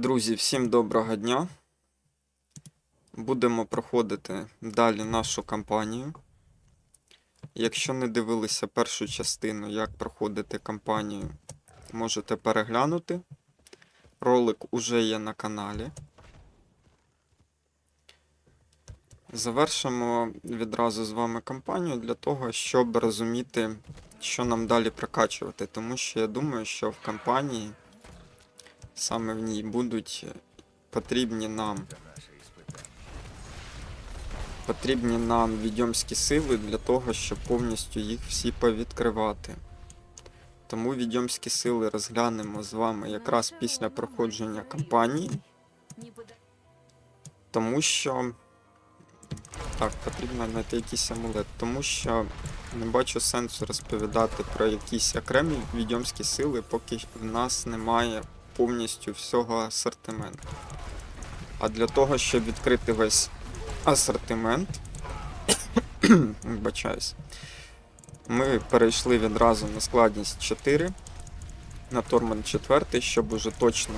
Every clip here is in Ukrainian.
Друзі, всім доброго дня. Будемо проходити далі нашу кампанію. Якщо не дивилися першу частину, як проходити кампанію, можете переглянути. Ролик уже є на каналі. Завершимо відразу з вами кампанію для того, щоб розуміти, що нам далі прокачувати. Тому що я думаю, що в кампанії саме в ній будуть потрібні нам потрібні нам відьомські сили для того, щоб повністю їх всі повідкривати. Тому відьомські сили розглянемо з вами якраз після проходження кампанії, тому що так, потрібно знайти якийсь амулет, тому що не бачу сенсу розповідати про якісь окремі відьомські сили, поки в нас немає повністю всього асортименту. А для того, щоб відкрити весь асортимент, ми перейшли відразу на складність 4, на Торман 4, щоб уже точно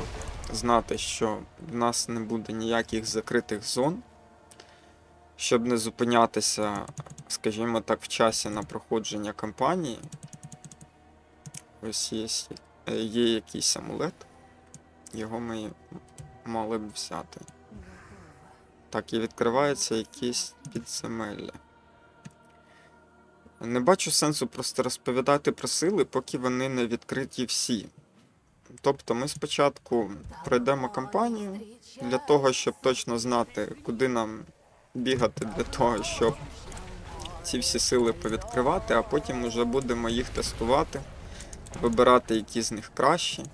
знати, що в нас не буде ніяких закритих зон, щоб не зупинятися, скажімо так, в часі на проходження кампанії. Ось є, є якийсь амулет. Його ми мали б взяти. Так, і відкривається якесь підземелля. Не бачу сенсу просто розповідати про сили, поки вони не відкриті всі. Тобто ми спочатку пройдемо кампанію для того, щоб точно знати, куди нам бігати для того, щоб ці всі сили повідкривати, а потім вже будемо їх тестувати, вибирати, які з них кращі.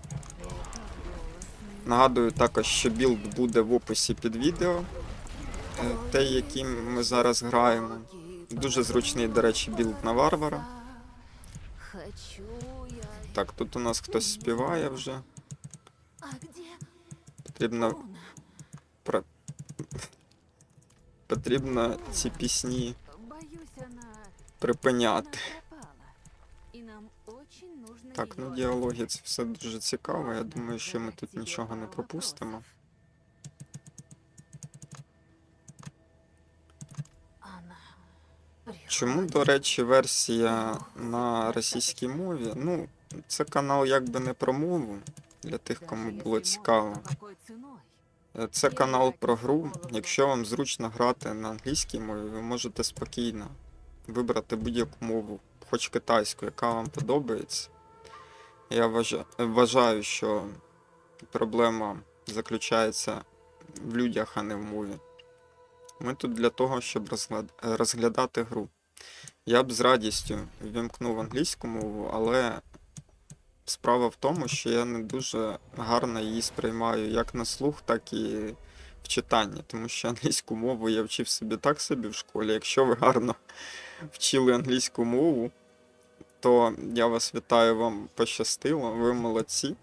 Нагадую також, що білд буде в описі під відео. Е, Те, яким ми зараз граємо. Дуже зручний, до речі, білд на варвара. Так, тут у нас хтось співає вже. Потрібно, про... Потрібно ці пісні припиняти. Так, её діалоги це все дуже цікаво. Я думаю, що ми тут нічого не пропустимо. Чому, до речі, версія на російській мові? Ну, це канал якби не про мову для тих, кому було цікаво. Це канал про гру. Якщо вам зручно грати на англійській мові, ви можете спокійно вибрати будь-яку мову, хоч китайську, яка вам подобається. Я вважаю, що проблема заключається в людях, а не в мові. Ми тут для того, щоб розглядати гру. Я б з радістю вімкнув англійську мову, але Справа в тому, що я не дуже гарно її сприймаю як на слух, так і в читанні, тому що англійську мову я вчив собі так собі в школі. Якщо ви гарно вчили англійську мову, то я вас вітаю, вам пощастило, ви молодці.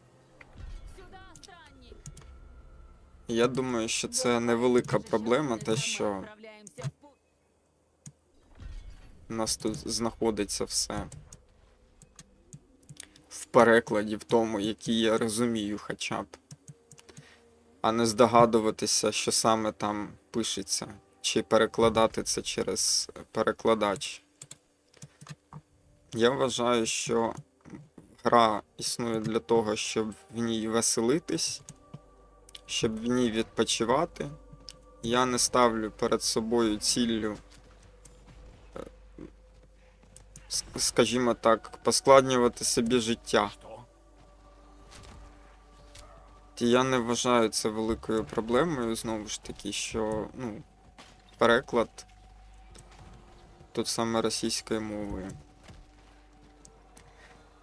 Я думаю, що це невелика проблема, те, що у нас тут знаходиться все в перекладі, в тому, який я розумію, хоча б. А не здогадуватися, що саме там пишеться, чи перекладати це через перекладач. Я вважаю, що гра існує для того, щоб в ній веселитись, щоб в ній відпочивати. Я не ставлю перед собою ціллю скажімо так, поскладнювати собі життя. Я не вважаю це великою проблемою, знову ж таки, що ну, переклад тут саме російською мовою.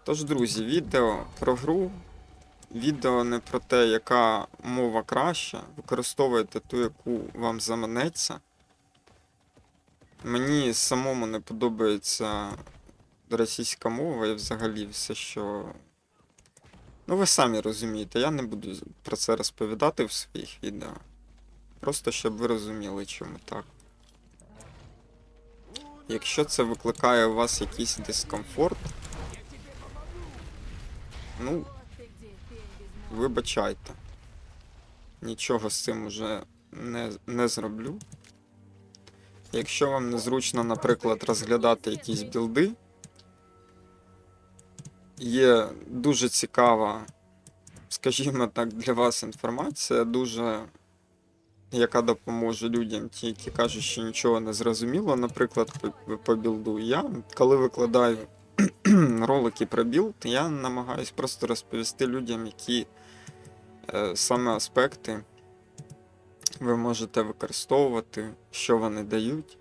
Тож, друзі, відео про гру. Відео не про те, яка мова краща. Використовуйте ту, яку вам заманеться. Мені самому не подобається російська мова і взагалі все, що. Ну, ви самі розумієте, я не буду про це розповідати в своїх відео. Просто щоб ви розуміли, чому так. Якщо це викликає у вас якийсь дискомфорт, ну, вибачайте. нічого з цим уже не, не зроблю. Якщо вам незручно, наприклад, розглядати якісь білди, є дуже цікава, скажімо так, для вас інформація, дуже яка допоможе людям, ті, які кажуть, що нічого не зрозуміло, наприклад, по, по білду. Я, коли викладаю ролики про білд, я намагаюсь просто розповісти людям, які е, саме аспекти ви можете використовувати, що вони дають.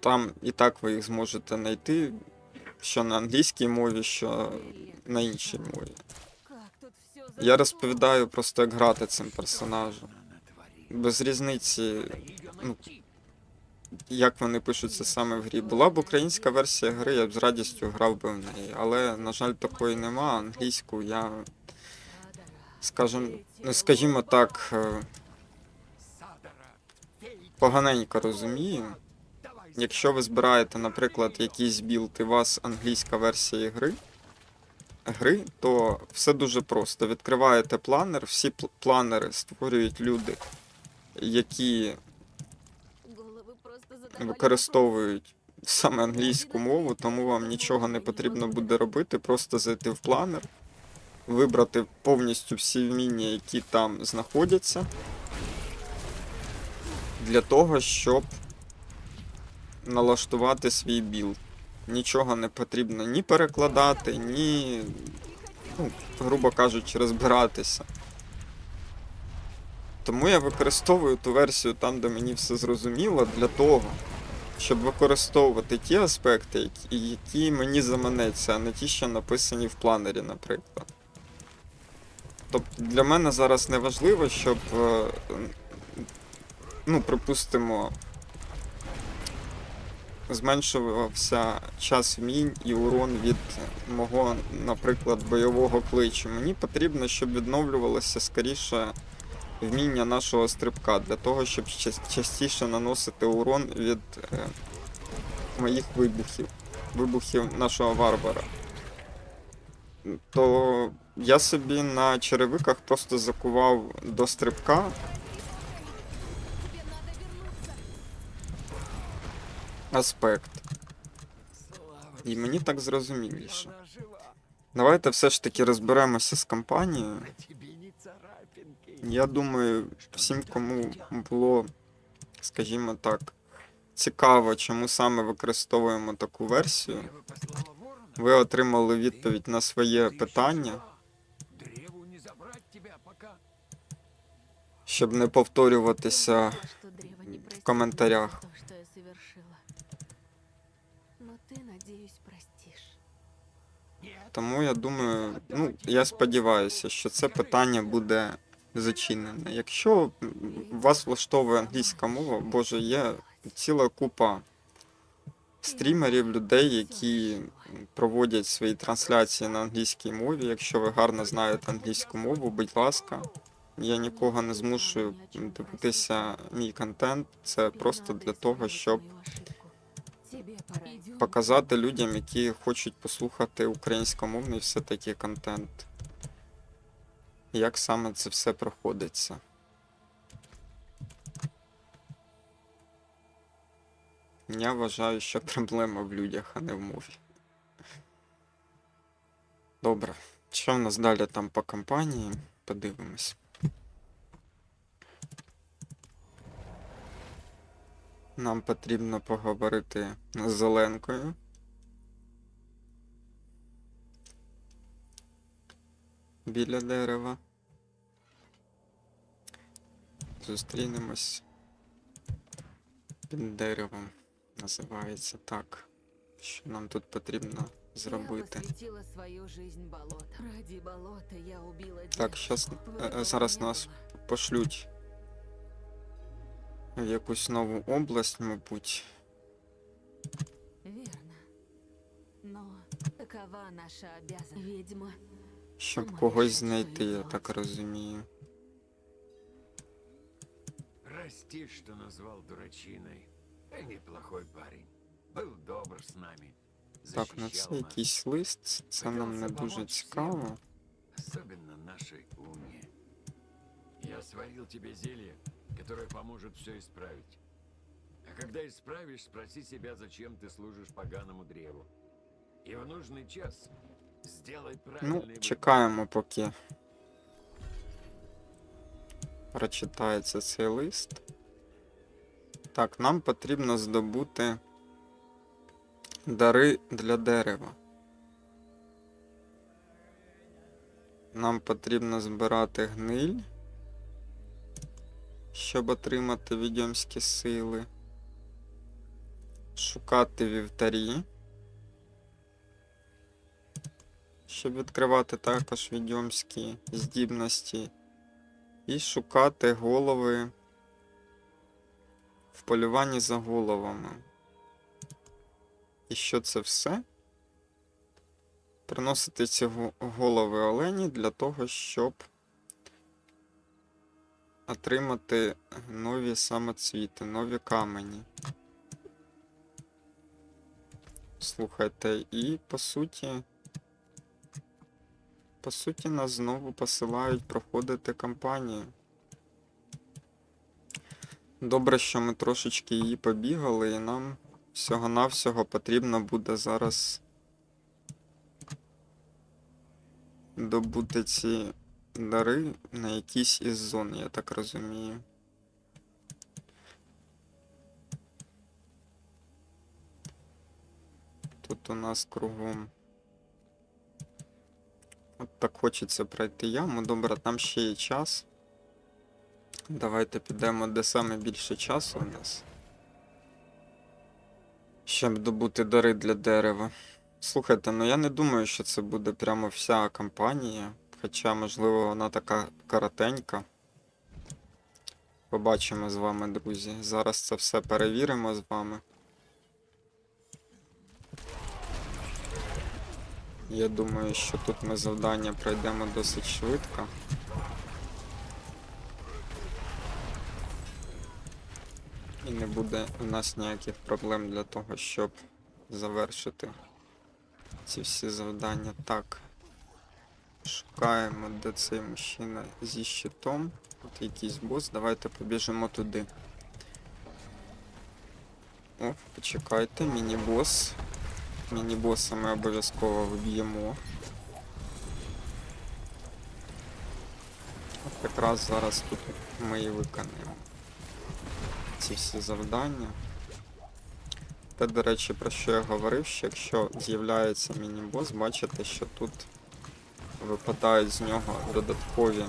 Там і так ви їх зможете знайти, що на англійській мові, що на іншій мові. Я розповідаю просто, як грати цим персонажем. Без різниці, ну, як вони пишуться саме в грі. Була б українська версія гри, я б з радістю грав би в неї. Але, на жаль, такої нема. Англійську я, скажем, ну, скажімо так, е, поганенько розумію. Якщо ви збираєте, наприклад, якийсь білд і вас англійська версія гри, гри, то все дуже просто. Відкриваєте планер, всі планери створюють люди, які використовують саме англійську мову, тому вам нічого не потрібно буде робити, просто зайти в планер, вибрати повністю всі вміння, які там знаходяться, для того, щоб налаштувати свій білд. Нічого не потрібно ні перекладати, ні, ну, грубо кажучи, розбиратися. Тому я використовую ту версію там, де мені все зрозуміло, для того, щоб використовувати ті аспекти, які, мені заманеться, а не ті, що написані в планері, наприклад. Тобто для мене зараз не важливо, щоб, е, ну, припустимо, зменшувався час вмінь і урон від мого, наприклад, бойового кличу. Мені потрібно, щоб відновлювалося скоріше вміння нашого стрибка для того, щоб частіше наносити урон від е, моїх вибухів, вибухів нашого варвара. То я собі на черевиках просто закував до стрибка. Аспект. І мені так зрозуміліше. Давайте все ж таки розберемося з компанією. Я думаю, всім, кому було, скажімо так, цікаво, чому саме використовуємо таку версію, ви отримали відповідь на своє питання, щоб не повторюватися. Надеюсь, простишь. Тому я думаю, ну, я сподіваюся, що це питання буде зачинене. Якщо вас влаштовує англійська мова, боже, є ціла купа стрімерів, людей, які проводять свої трансляції на англійській мові. Якщо ви гарно знаєте англійську мову, будь ласка, я нікого не змушую дивитися мій контент. Це просто для того, щоб показати людям, які хочуть послухати українськомовний все-таки контент. Як саме це все проходиться. Я вважаю, що проблема в людях, а не в мові. Добре. Що в нас далі там по компанії? Подивимось. Нам потрібно поговорити з Зеленкою. Біля дерева. Зустрінемось під деревом. Називається так. Що нам тут потрібно зробити? Я свою жизнь болотам. Ради болота я убила Так, щас, е, е, зараз нас пошлють в якусь нову область, мабуть. Верно. Но такова наша обязанность. Ведьма. Щоб Сама когось рішить, що знайти, я робити. так розумію. Прости, что назвал дурачиной. Ты неплохой парень. Был добр с нами. Так, ну Защищал це нас, якийсь лист, це нам не дуже цікаво. Особенно нашей Уне. Я Я сварил тебе зелье, которое поможет все исправить. А когда исправишь, спроси себя, зачем ты служишь поганому древу. И в нужный час сделай Ну, чекаємо, поки прочитається цей лист. Так, нам потрібно здобути дари для дерева. Нам потрібно збирати гниль, щоб отримати відьомські сили. Шукати вівтарі. Щоб відкривати також відьомські здібності. І шукати голови в полюванні за головами. І що це все? Приносити ці голови олені для того, щоб отримати нові самоцвіти, нові камені. Слухайте, і по суті. По суті, нас знову посилають проходити кампанію. Добре, що ми трошечки її побігали, і нам всього-навсього потрібно буде зараз добути ці дари на якійсь із зон, я так розумію. Тут у нас кругом. От так хочеться пройти яму. Добре, там ще є час. Давайте підемо, де саме більше часу у нас. Щоб добути дари для дерева. Слухайте, ну я не думаю, що це буде прямо вся кампанія. Хоча, можливо, вона така коротенька. Побачимо з вами, друзі. Зараз це все перевіримо з вами. Я думаю, що тут ми завдання пройдемо досить швидко. І не буде у нас ніяких проблем для того, щоб завершити ці всі завдання. Так. Шукаємо, де цей мужчина зі щитом. Тут якийсь бос, давайте побіжимо туди. О, почекайте, міні-бос. Міні-боса ми обов'язково вб'ємо. От якраз зараз тут ми і виконаємо ці всі завдання. Те, до речі, про що я говорив, що якщо з'являється міні-бос, бачите, що тут випадають з нього додаткові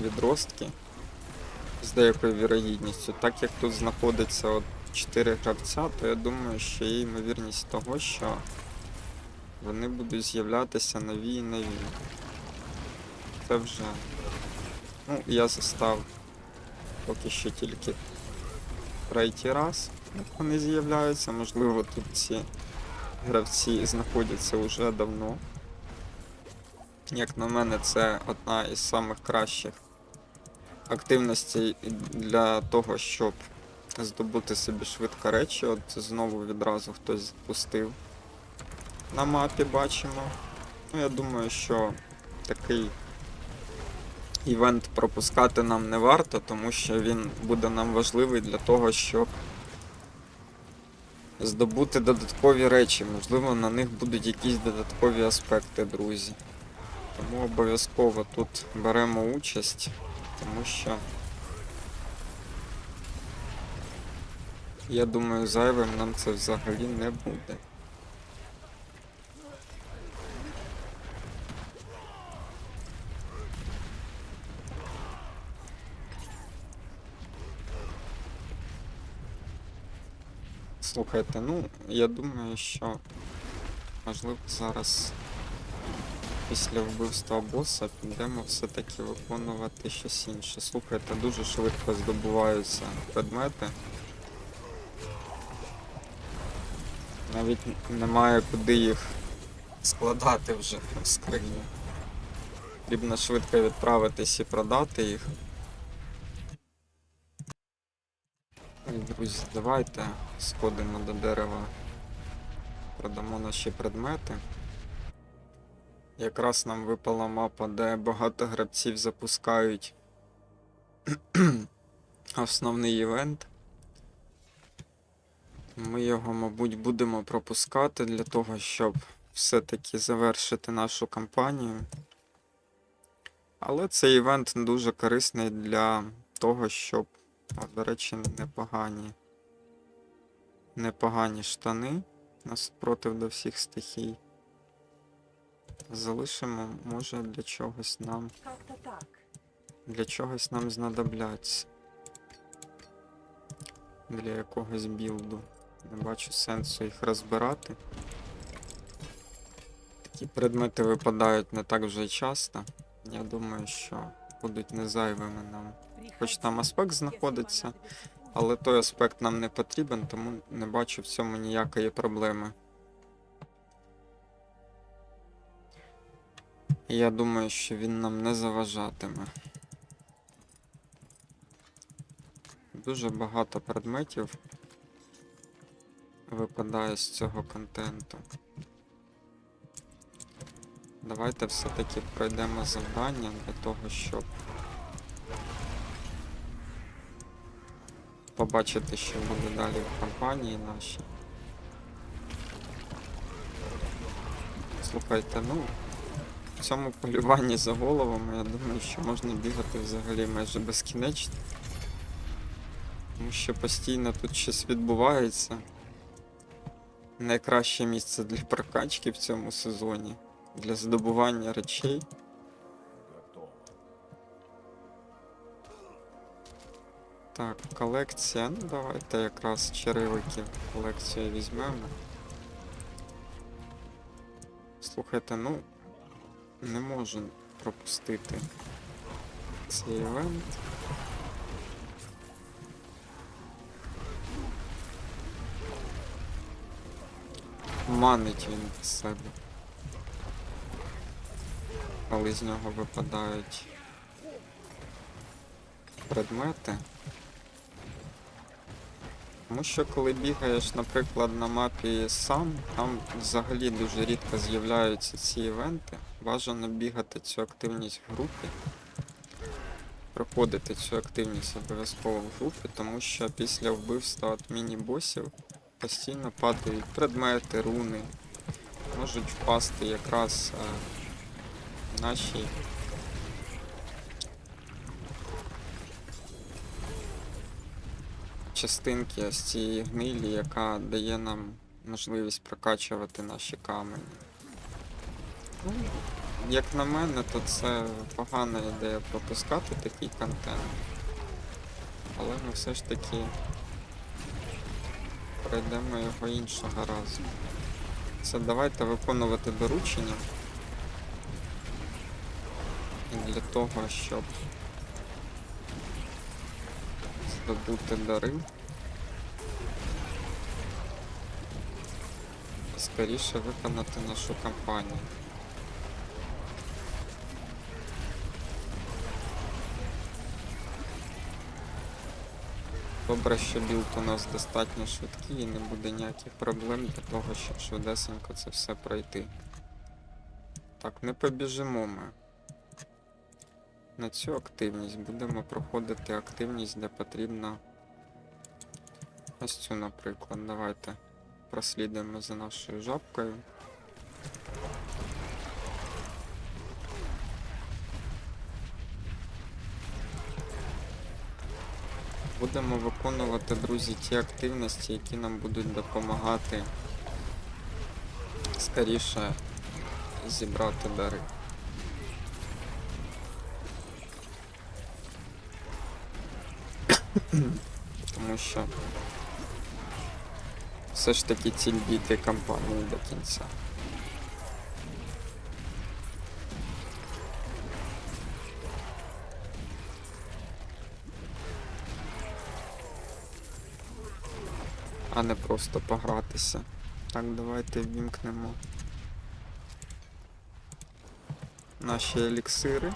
відростки з деякою вірогідністю. Так як тут знаходиться от 4 гравця, то я думаю, що є ймовірність того, що вони будуть з'являтися нові і нові. Це вже. Ну, я застав поки що тільки третій раз, як вони з'являються. Можливо, тут ці гравці знаходяться вже давно. Як на мене, це одна із самих кращих активностей для того, щоб здобути собі швидко речі. От знову відразу хтось запустив. На мапі бачимо. Ну, я думаю, що такий івент пропускати нам не варто, тому що він буде нам важливий для того, щоб здобути додаткові речі. Можливо, на них будуть якісь додаткові аспекти, друзі. Тому обов'язково тут беремо участь, тому що я думаю, зайвим нам це взагалі не буде. Слухайте, ну, я думаю, що можливо зараз після вбивства боса підемо все-таки виконувати щось інше. Слухайте, дуже швидко здобуваються предмети. Навіть немає куди їх складати вже в скрині. Потрібно швидко відправитись і продати їх. Друзі, давайте сходимо до дерева. Продамо наші предмети. Якраз нам випала мапа, де багато гравців запускають основний івент. Ми його, мабуть, будемо пропускати для того, щоб все-таки завершити нашу кампанію. Але цей івент дуже корисний для того, щоб, о, до речі, непогані. Непогані штани наспротив до всіх стихій. Залишимо, може, для чогось нам. Для чогось нам знадобляться. Для якогось білду. Не бачу сенсу їх розбирати. Такі предмети випадають не так вже часто. Я думаю, що будуть не зайвими нам. Хоч там аспект знаходиться, але той аспект нам не потрібен, тому не бачу в цьому ніякої проблеми. Я думаю, що він нам не заважатиме. Дуже багато предметів випадає з цього контенту. Давайте все-таки пройдемо завдання для того, щоб побачити, що буде далі в кампанії нашій. Слухайте, ну, в цьому полюванні за головами, я думаю, що можна бігати взагалі майже безкінечно. Тому що постійно тут щось відбувається. Найкраще місце для прокачки в цьому сезоні. Для здобування речей. Так, колекція. Ну давайте якраз черевиків колекцію візьмемо. Слухайте, ну не можу пропустити цей івент. Манить він з себе. Коли з нього випадають предмети. Тому що коли бігаєш, наприклад, на мапі сам, там взагалі дуже рідко з'являються ці івенти. Бажано бігати цю активність в групі. Проходити цю активність обов'язково в групі, тому що після вбивства от міні-босів постійно падають предмети, руни. Можуть впасти якраз е, наші частинки з цієї гнилі, яка дає нам можливість прокачувати наші камені. Ну, як на мене, то це погана ідея пропускати такий контент. Але ми все ж таки пройдемо його іншого разу. Це давайте виконувати доручення. Для того, щоб здобути дари. Скоріше виконати нашу кампанію. Добре, що білд у нас достатньо швидкий і не буде ніяких проблем для того, щоб швидесенько це все пройти. Так, не побіжимо ми. На цю активність будемо проходити активність, де потрібно. Ось цю, наприклад. Давайте прослідуємо за нашою жабкою. Будемо виконувати, друзі, ті активності, які нам будуть допомагати скоріше зібрати дари. Тому що все ж таки ціль дійти кампанії до кінця. А не просто погратися. Так, давайте ввімкнемо наші еліксири.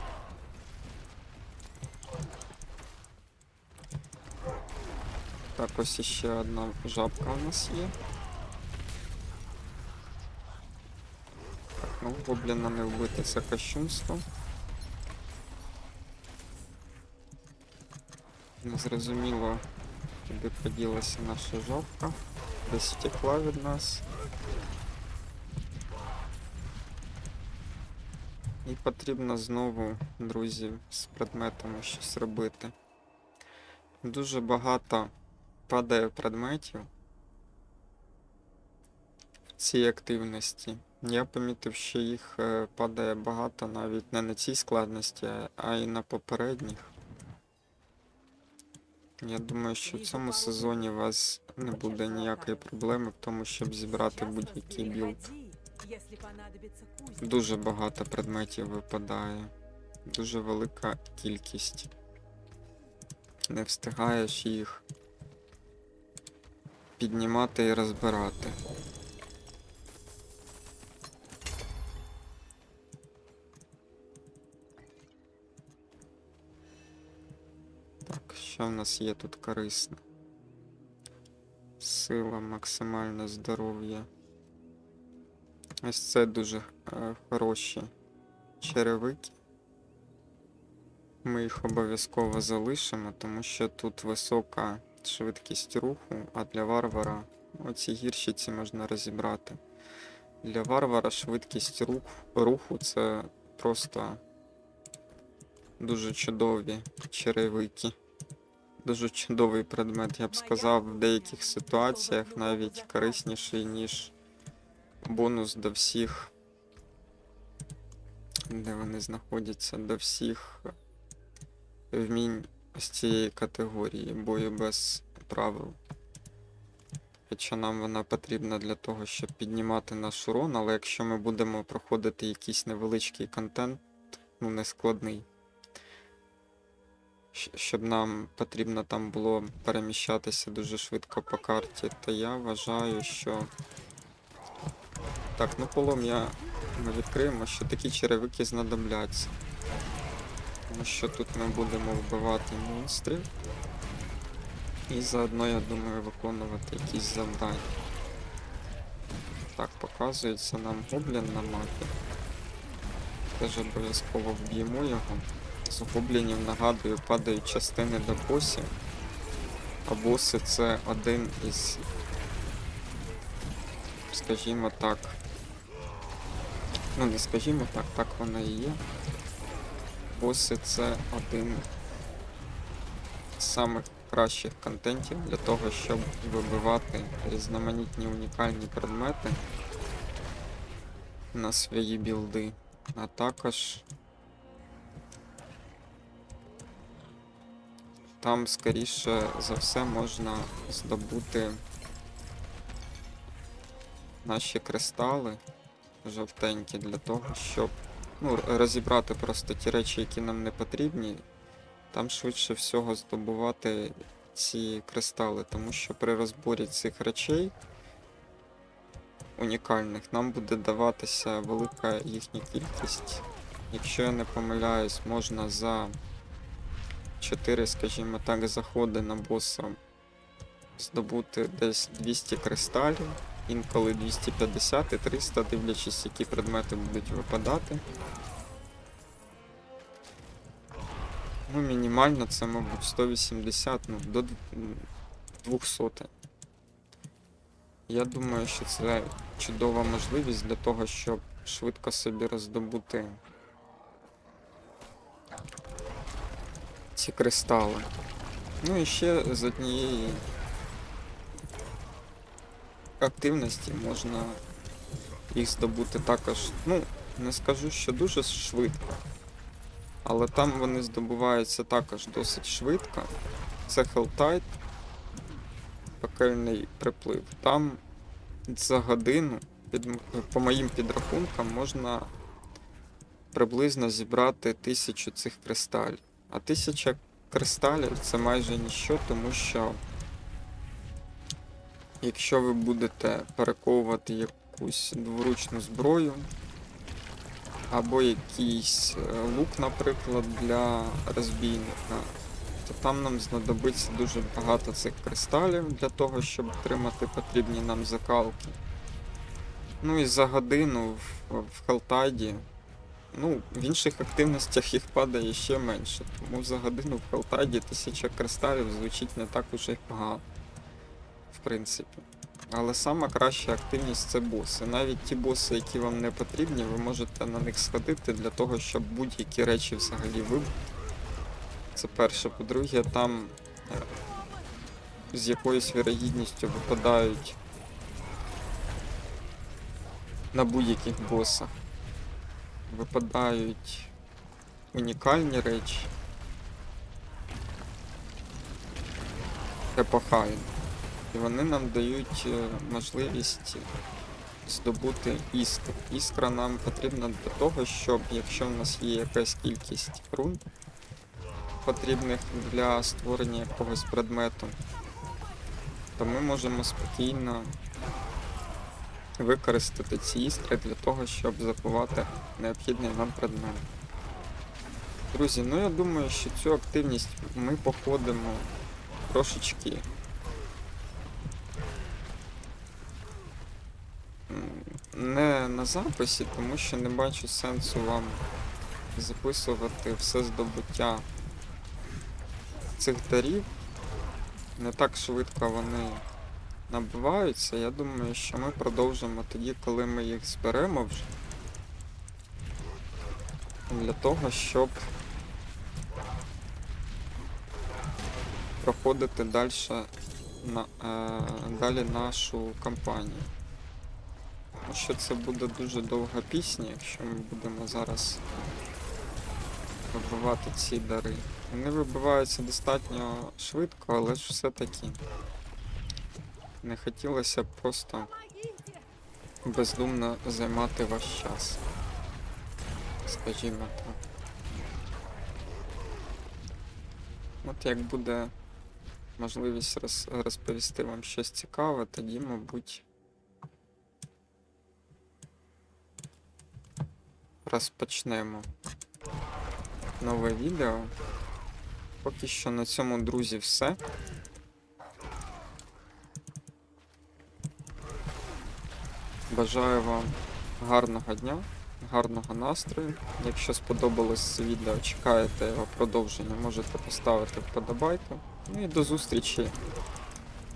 Так, ось іще одна жабка у нас є. Так, Ну, гобліна не вбити це кощунство. Незрозуміло, куди поділася наша жовка. Десь втекла від нас. І потрібно знову, друзі, з предметами щось робити. Дуже багато падає предметів в цій активності. Я помітив, що їх е, падає багато навіть не на цій складності, а- а й на попередніх. Я думаю, що в цьому сезоні у вас не буде ніякої проблеми в тому, щоб зібрати будь-який білд. Дуже багато предметів випадає. Дуже велика кількість. Не встигаєш їх піднімати і розбирати. Що в нас є тут корисне? Сила, максимальне здоров'я. Ось це дуже е, хороші черевики. Ми їх обов'язково залишимо, тому що тут висока швидкість руху, а для варвара оці гірщиці можна розібрати. Для варвара швидкість рух, руху це просто дуже чудові черевики. Дуже чудовий предмет, я б сказав, в деяких ситуаціях навіть корисніший, ніж бонус до всіх. Де вони знаходяться, до всіх вмінь з цієї категорії бою без правил. Хоча нам вона потрібна для того, щоб піднімати наш урон, але якщо ми будемо проходити якийсь невеличкий контент, ну не складний, щоб нам потрібно там було переміщатися дуже швидко по карті, то я вважаю, що. Так, ну полум'я ми відкриємо, що такі черевики знадобляться. Тому що тут ми будемо вбивати монстрів. І заодно, я думаю, виконувати якісь завдання. Так, показується нам гоблін на мапі. Теж обов'язково вб'ємо його. З гоблінів, нагадую, падають частини до босів. А боси це один із, скажімо так. Ну, не скажімо так, так воно і є. Боси це один з самих кращих контентів для того, щоб вибивати різноманітні унікальні предмети на свої білди. А також там, скоріше за все, можна здобути наші кристали жовтенькі для того, щоб ну, розібрати просто ті речі, які нам не потрібні. Там швидше всього здобувати ці кристали, тому що при розборі цих речей унікальних нам буде даватися велика їхня кількість. Якщо я не помиляюсь, можна за 4, скажімо так, заходи на боса здобути десь 200 кристалів, інколи 250 і 300, дивлячись, які предмети будуть випадати. Ну, мінімально це, мабуть, 180, ну, до 200. Я думаю, що це чудова можливість для того, щоб швидко собі роздобути ці кристали. Ну і ще з однієї активності можна їх здобути також. Ну, не скажу, що дуже швидко. Але там вони здобуваються також досить швидко. Це Helltide, пекельний приплив. Там за годину, під, по моїм підрахункам, можна приблизно зібрати тисячу цих кристалів. А тисяча кристалів це майже ніщо, тому що якщо ви будете перековувати якусь дворучну зброю, або якийсь е, лук, наприклад, для розбійника, то там нам знадобиться дуже багато цих кристалів для того, щоб отримати потрібні нам закалки. Ну і за годину в, в Халтайді. Ну, в інших активностях їх падає ще менше. Тому за годину в Халтайді тисяча кристалів звучить не так уже й погано. В принципі. Але сама краща активність це боси. Навіть ті боси, які вам не потрібні, ви можете на них сходити для того, щоб будь-які речі взагалі вибити. Це перше. По-друге, там е, з якоюсь вірогідністю випадають на будь-яких босах. Випадають унікальні речі. Епохайні. І вони нам дають е, можливість здобути іскру. Іскра нам потрібна для того, щоб якщо в нас є якась кількість рун, потрібних для створення якогось предмету, то ми можемо спокійно використати ці іскри для того, щоб забувати необхідний нам предмет. Друзі, ну я думаю, що цю активність ми походимо трошечки не на записі, тому що не бачу сенсу вам записувати все здобуття цих дарів. Не так швидко вони набиваються. Я думаю, що ми продовжимо тоді, коли ми їх зберемо вже. Для того, щоб проходити далі, на, е, далі нашу кампанію. Тому що це буде дуже довга пісня, якщо ми будемо зараз вибивати ці дари. Вони вибиваються достатньо швидко, але ж все-таки не хотілося просто бездумно займати ваш час. Скажімо так. От як буде можливість роз- розповісти вам щось цікаве, тоді, мабуть, розпочнемо нове відео. Поки що на цьому, друзі, все. Бажаю вам гарного дня, гарного настрою. Якщо сподобалось це відео, чекаєте його продовження, можете поставити вподобайку. Ну і до зустрічі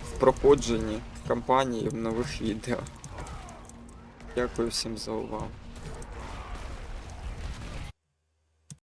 в проходженні кампанії в нових відео. Дякую всім за увагу.